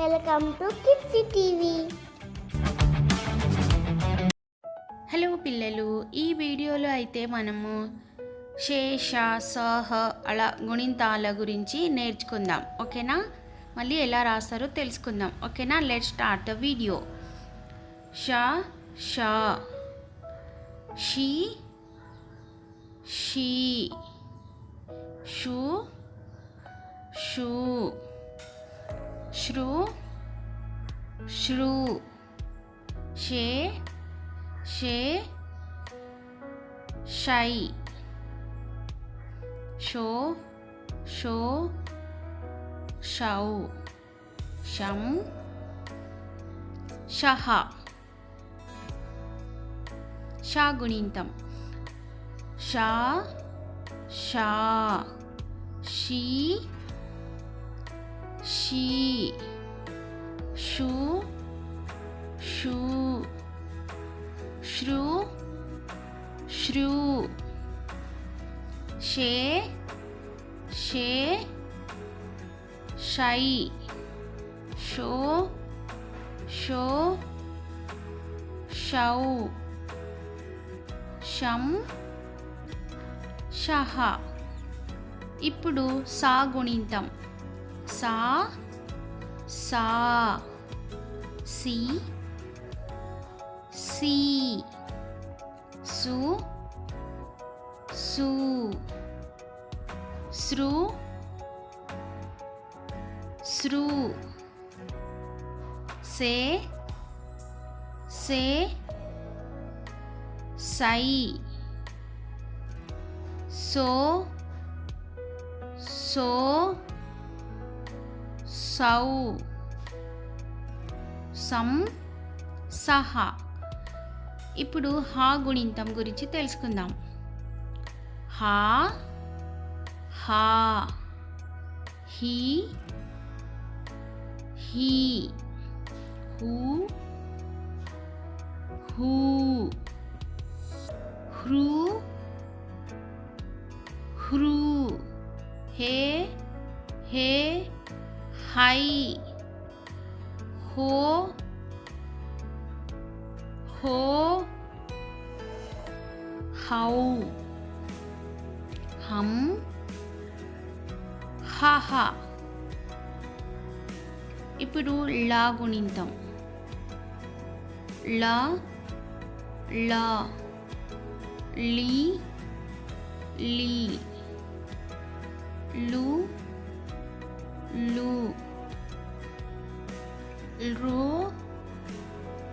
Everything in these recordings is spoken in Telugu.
Welcome to kids TV. Hello పిల్లలు ఈ వీడియోలో అయితే మనము శేష సహ అలా గుణింతాల గురించి నేర్చుకుందాం. ఓకేనా? మళ్ళీ ఎలా రాస్తారో తెలుసుకుందాం. ఓకేనా? లెట్ స్టార్ట్ ద వీడియో ష ష. షీ షీ. షూ షూ. శ్రు శ్రు షే షే షై షో షో షౌ షం షహ. షా గుణింతం. షా షా షీ షీ షూ షూ శ్రూ శ్రూ షే షే షై షో షో షౌ షం షహ ఇప్పుడు సా గుణింతం. సా సా సి సి సు సు సృ సృ సే సే సై సో సో సౌ సం సహ. ఇప్పుడు హా గుణింతం గురించి తెలుసుకుందాం. హా హా హీ హీ హూ హూ హ్రూ హ్రూ హే హే హై హో హో హౌ హం హహ ఇప్పుడు లా గుణింతం. ల ల లీ లీ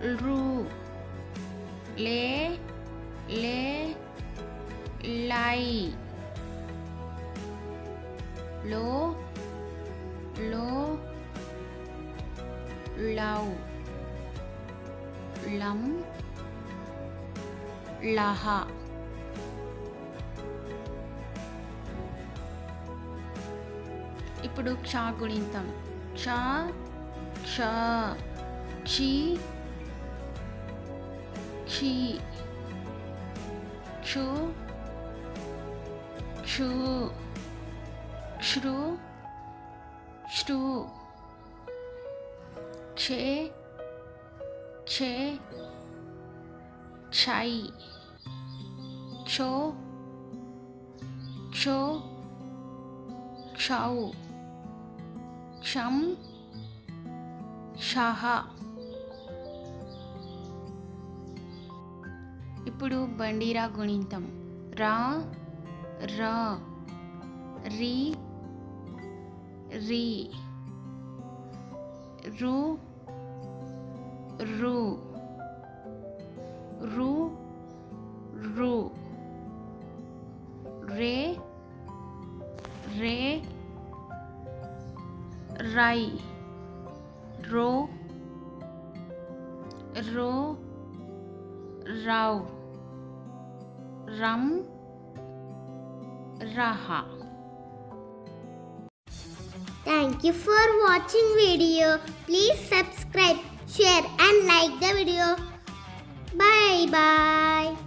రు లే లే లై లో లో లౌ లం లహ ఇప్పుడు క్ష గుణింతం. క్ష క్ష క్షీ క్షి క్షు క్షు క్షృ శ్రు క్షే క్షే క్షై క్షో క్షో క్షౌ క్షం షహ. ఇప్పుడు బండిరా గుణింతం. రా రా రి రి. రు రు. రు రు. రే రే రై. రో రో Rao. Ram Raha. Thank you for watching video. Please subscribe, share and like the video. Bye bye.